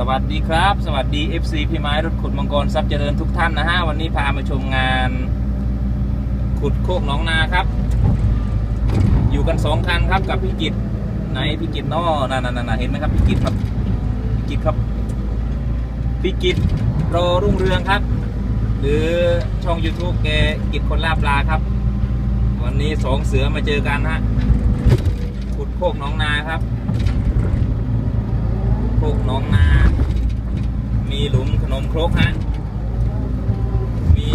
สวัสดีครับ สวัสดี FC พี่ไม้รถขุดมังกรทรัพย์เจริญทุกท่านนะฮะ วันนี้พามาชมงาน ขุดโคกหนองนาครับ อยู่กันสองคันครับกับพี่กิตไหนพี่กิตนอนั่นนั่นเห็นไหมครับพี่กิตครับพี่กิตครับพี่กิตโรรุ่งเรืองครับ หรือช่อง YouTube แกกิตคนลาบลาครับ วันนี้สองเสือมาเจอกันฮะขุดโคกหนองนาครับ โคกน้องนา มีหลุมขนมครกฮะ มี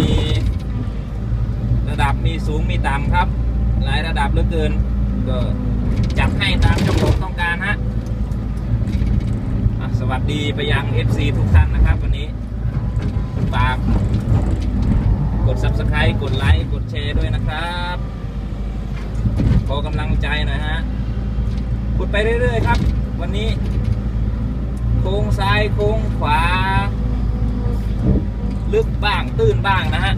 ระดับมีสูงมีต่ำครับ หลายระดับเหลือเกิน ก็จัดให้ตามจ้าของต้องการฮะอะสวัสดีไปยัง FC ทุกท่านนะครับ วันนี้ฝากกด Subscribe กดไลค์กดแชร์ด้วยนะครับขอกำลังใจหน่อยฮะขุดไปเรื่อย ๆ ครับ วันนี้ โค้งซ้ายโค้งขวา ลึกบ้างตื้นบ้างนะฮะ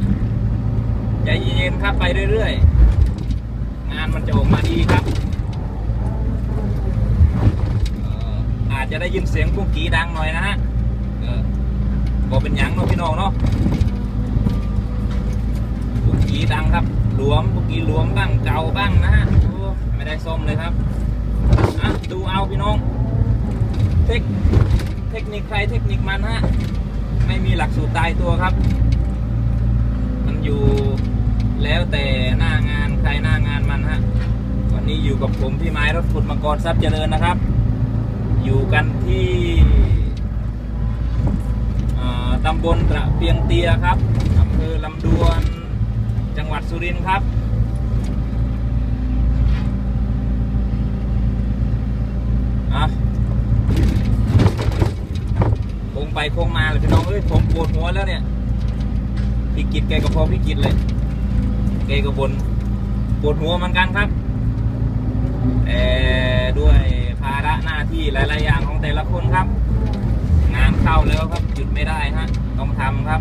ใจเย็นๆครับไปเรื่อยๆ งานมันจะออกมาดีครับอาจจะได้ยินเสียงกุ้งกีดังหน่อยนะฮะบอกเป็นยังเนาะพี่น้องเนาะกุ้งกีดังครับหลวมกุ้งกีหลวมบ้างเก่าบ้างนะฮะไม่ได้ส้มเลยครับดู เทคเทคนิคใครเทคนิคมันฮะ ไม่มีหลักสูตรตายตัวครับ มันอยู่แล้วแต่หน้างานใครหน้างานมันฮะ วันนี้อยู่กับผมพี่ไม้รถขุดมังกรทรัพย์เจริญนะครับ อยู่กันที่อ่อตำบลตระเปียงเตียครับอำเภอลำดวน จังหวัดสุรินทร์ครับ อะ โค้งไปโค้งมาเลยพี่น้องเอ้ยผมปวดหัวแล้วเนี่ยพี่กิจแกก็พอพี่กิจเลยแกก็บนปวดหัวเหมือนกันครับแต่ด้วยภาระหน้าที่หลาย ๆ อย่างของแต่ละคนครับ งานเข้าแล้วครับหยุดไม่ได้ฮะต้องทำครับ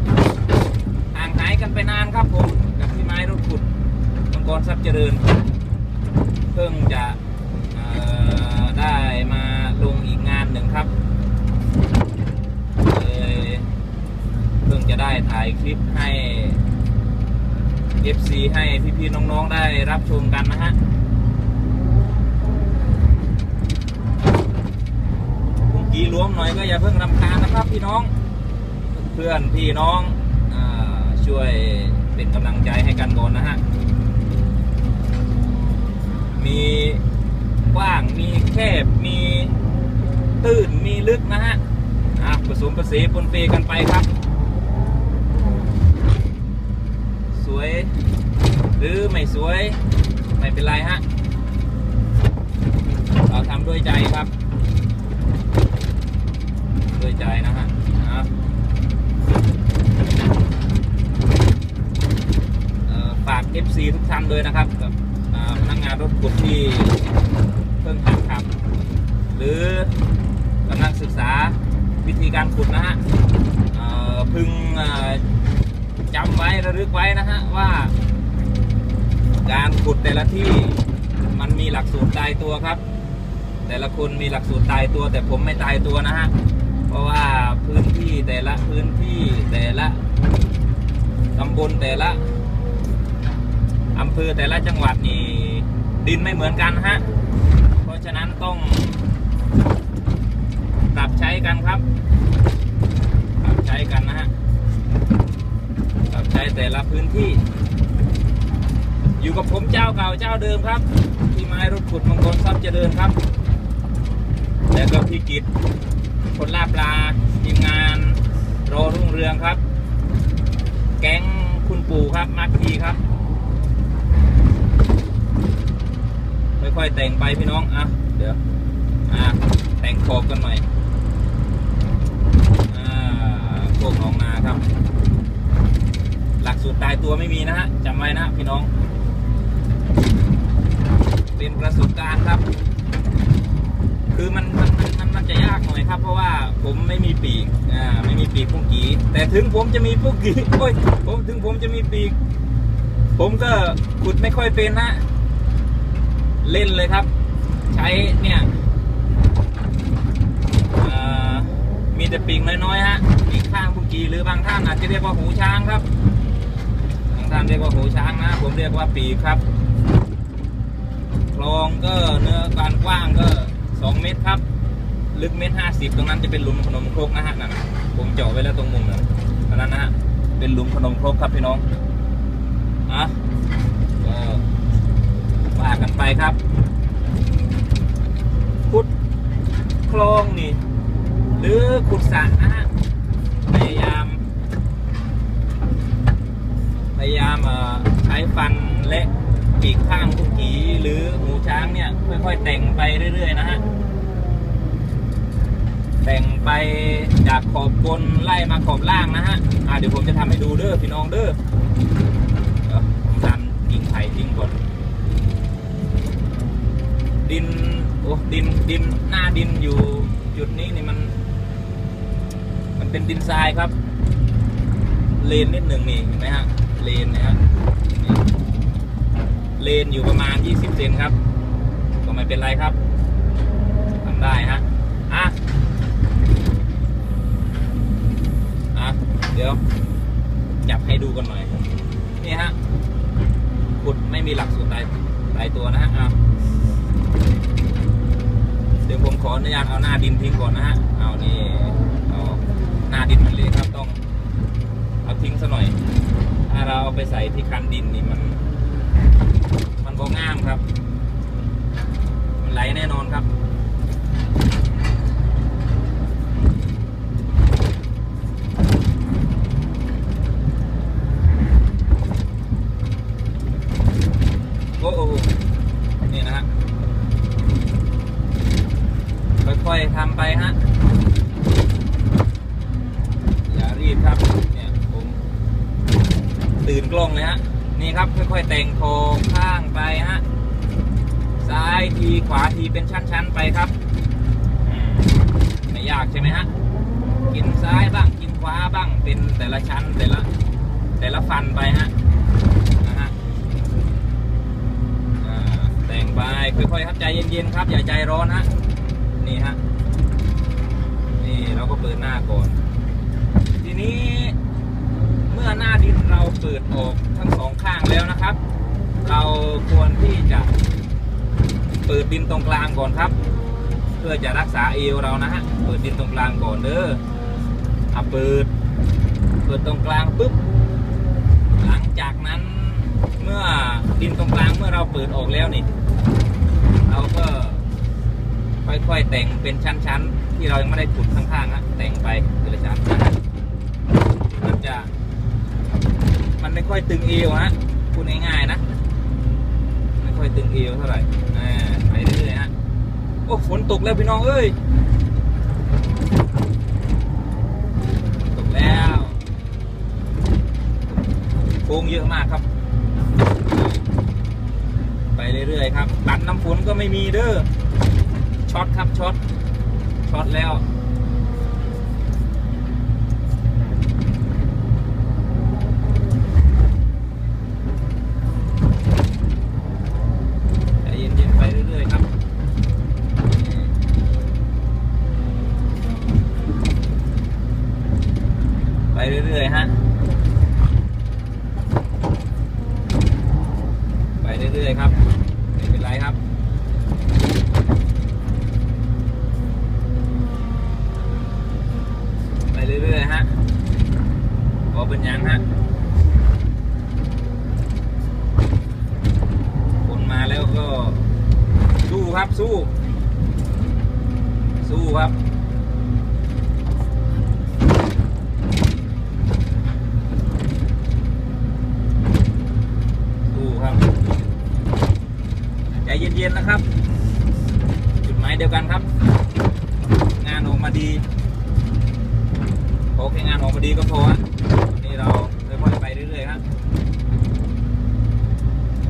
ห่างหายกันไปนานครับผมกับพี่ไม้รถขุดมังกรทรัพย์เจริญ เพิ่งจะได้มาลงอีกงานหนึ่งครับ จะได้ถ่ายคลิปให้ FC ให้พี่ๆน้องๆได้รับชมกันนะฮะคุณกีรวมหน่อยก็อย่าเพิ่งรำคาญนะครับพี่น้อง เพื่อนพี่น้องอช่วยเป็นกำลังใจให้กันก่อนนะฮะ มีกว้างมีแคบมีตื้นมีลึกนะฮะอะผสมผสานปนเปกันไปครับ ส วย หรือไม่สวย ไม่เป็นไรฮะ เราทำด้วยใจครับ ด้วยใจนะฮะอะเอ่อฝาก FC ทุกท่านด้วยนะครับกับพนักงานรถขุดที่เพิ่งหัดขับหรือกำลังศึกษาวิธีการขุดนะฮะเอ่อพึงเอ่อ จำไว้ระลึกไว้นะฮะว่า การขุดแต่ละที่มันมีหลักสูตรตายตัวครับ แต่ละคนมีหลักสูตรตายตัว แต่ผมไม่ตายตัวนะฮะเพราะว่าพื้นที่แต่ละพื้นที่แต่ละตำบลแต่ละอำเภอแต่ละจังหวัดนี่ดินไม่เหมือนกันฮะ เพราะฉะนั้นต้องปรับใช้กันครับ ปรับใช้กันนะฮะ แต่ละพื้นที่ อยู่กับผมเจ้าเก่าเจ้าเดิมครับที่ไม้รถขุดมังกรทรัพย์เจริญครับ แล้วก็พี่กิตคนลาปลาทีมงานรอรุ่งเรืองครับ แก๊งคุณปู่ครับมาร์คทีครับค่อยๆแต่งไปพี่น้องอะเดี๋ยวอะแต่งขอบกันหน่อยอ่าพวกหนองนาครับ หลักสูตรตายตัวไม่มีนะฮะจำไว้นะพี่น้อง เป็นประสบการณ์ครับ คือมันมันมันมันจะยากหน่อยครับ เพราะว่าผมไม่มีปีกอ่าไม่มีปีกพุ่งกีแต่ถึงผมจะมีพุ่งกีโอ้ยผมถึงผมจะมีปีก ผมก็ขุดไม่ค่อยเป็นนะเล่นเลยครับ ใช้เนี่ยมีแต่ปีกน้อยๆฮะปีกข้างพุงกีหรือบางท่านอาจจะเรียกว่าหูช้างครับ ท่านเรียกว่าหูช้างนะ ผมเรียกว่าปีกครับคลองก็เนื้อการกว้างก็สองเมตรครับ ลึกเมตรห้าสิบตรงนั้นจะเป็นหลุมขนมครกนะฮะนั่นนะผมเจาะไว้แล้วตรงมุมนั้นตรงนั้นนะฮะเป็นหลุมขนมครกครับพี่น้องอะก็ว่ากันไปครับขุดคลองนี่ หรือขุดสระนะฮะพยายาม พยายามเอ่อใช้ฟัน และปีกข้างทุกขีหรือหูช้างเนี่ย ค่อยๆ แต่งไปเรื่อย ๆ นะฮะ แต่งไปจากขอบบนไล่มาขอบล่างนะฮะอ่าเดี๋ยวผมจะทำให้ดูเด้อพี่น้องเด้อดี๋ยวผมดันกิ่งไผ่ทิ้งก่อน ดินโอ้ดินดินหน้าดินอยู่จุดนี้นี่มัน มันเป็นดินทรายครับ เลนนิดหนึ่งนี่เห็นไหมฮะเลนนะฮะ เลนอยู่ประมาณ 20 เซนครับ ก็ไม่เป็นไรครับทำได้ฮะอะอะเดี๋ยว จับให้ดูกันหน่อย นี่ฮะขุดไม่มีหลักสูตรตายตายตัวนะฮะอะเดี๋ยวผมขออนุญาตเอาหน้าดินทิ้งก่อนนะฮะ เอานี่เอาหน้าดินมันเลยครับต้อง เอาทิ้งซะหน่อย ถ้าเราเอาไปใส่ที่คันดินนี่มัน มันก็ง่ามครับ มันไหลแน่นอนครับโอ้โหนี่นะฮะค่อยๆทำไปฮะอย่ารีบครับเนี่ยผมตื่นกล้องเลยฮะ นี่ครับค่อยๆแต่งโครงข้างไปฮะซ้ายทีขวาทีเป็นชั้น ๆ ไปครับไม่ยากใช่ไหมฮะกินซ้ายบ้างกินขวาบ้างเป็นแต่ละชั้นแต่ละแต่ละฟันไปฮะนะฮะแต่งไปค่อยๆครับใจเย็นๆครับอย่าใจร้อนฮะนี่ฮะนี่เราก็เปิดหน้าก่อน ทีนี้ มื่อหน้าดินเราเปิดออกทั้งสองข้างแล้วนะครับ เราควรที่จะเปิดดินตรงกลางก่อนครับ เพื่อจะรักษาเอวเรานะฮะเปิดดินตรงกลางก่อนเด้ออะเปิด เปิดตรงกลางปุ๊บหลังจากนั้นเมื่อดินตรงกลางเมื่อเราเปิดออกแล้วนี่ เราก็ค่อยๆแต่งเป็นชั้นๆ ที่เรายังไม่ได้ขุดข้างๆนะแต่งไปทีละชั้นนะฮะมันจะ ไม่ค่อยตึงเอวฮะพูดง่ายๆนะ ไม่ค่อยตึงเอวเท่าไหร่อ่าไปเรื่อยๆฮะโอ้ฝนตกแล้วพี่น้องเอ้ยตกแล้วโค้งเยอะมากครับ ไปเรื่อยๆครับตัดน้ำฝนก็ไม่มีเด้อช็อตครับช็อตช็อตแล้ว ใจเย็นๆไปเรื่อยๆครับ ไปเรื่อยๆฮะ ไป เรื่อยๆครับไม่เป็นไรครับไปเรื่อยๆฮะขอเป็นยังฮะคนมาแล้วก็ สู้ครับสู้ สู้ครับ สู้ครับ ใจเย็นๆนะครับ จุดหมายเดียวกันครับ งานออกมาดีขอแค่งานออกมาดีก็พอฮะวันนี้เราค่อยๆไปเรื่อยๆครับ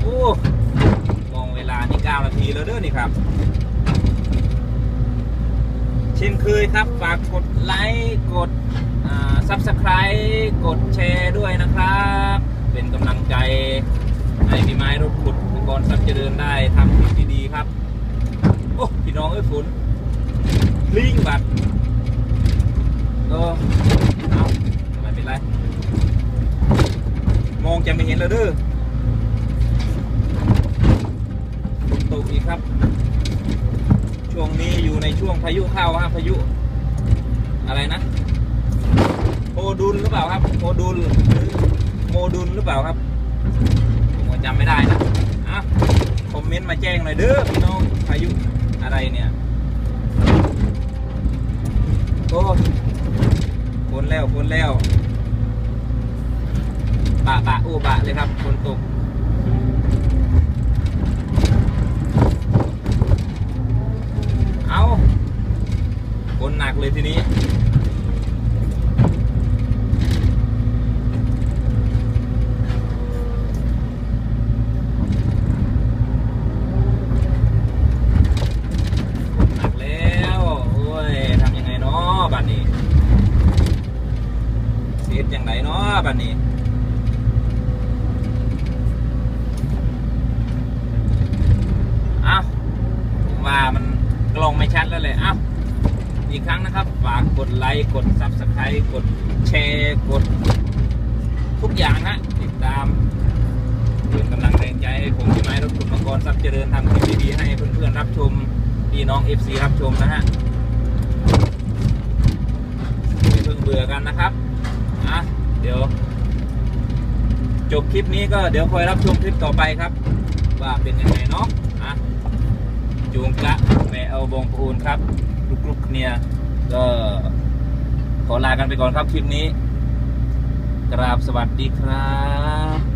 โอ้มองเวลานี่9นา ทีแล้วเด้อนี่ครับ เช่นเคยครับ ฝากกดไลค์กดซับสไคร b e กดแชร์ด้วยนะครับ เป็นกำลังใจให้พี่ไม้รถขุดมังกรทรัพย์เจริญได้ทำคลิปดีๆครับ โอ้พี่น้องเอ้ยฝนลิงบัดก็เอาไม่เป็นไร มองจะไม่เห็นแล้วเด้อฝนตกอีกครับ ช่วงนี้อยู่ในช่วง พายุเข้าฮะพายุ อะไรนะโมดุลหรือเปล่าครับโมดุลหรือโมดุลหรือเปล่าครับผมจำไม่ได้นะอะคอมเมนต์มาแจ้งหน่อยเด้อพี่น้องพายุอะไรเนี่ยโอ้ฝนแล้วฝนแล้วปะปะอู้ปะเลยครับฝนตก เอาฝ นหนักเลยทีนี้ หนักแล้ว โอ้ยทำยังไงเนาะบัดนี้เสียยังไงเนาะบัดนี้ เอ้าผมว่ามันกล้องไม่ชัดแล้วเลยเอ้าอีกครั้งนะครับ ฝ กดไลค์กด Subscribe กดแชร์กด ทุกอย่างนะติดตามเป็นกำลังแรงใจให้ผมที่ไม้รถขุดมังกรทรัพย์เจริญทำคลิปดีๆให้เพื่อนๆรับชมพี่น้อง FC รับชมนะฮะอย่เพิ่งเบื่อกันนะครับอะเดี๋ยว จบคลิปนี้ก็เดี๋ยวคอยรับชมคลิปต่อไปครับ ว่าเป็นยังไงเนาะอะจูงกะแม่เอาบงพูนครับลูกๆเนี่ยก็ ขอลากันไปก่อนครับคลิปนี้ กราบสวัสดีครับ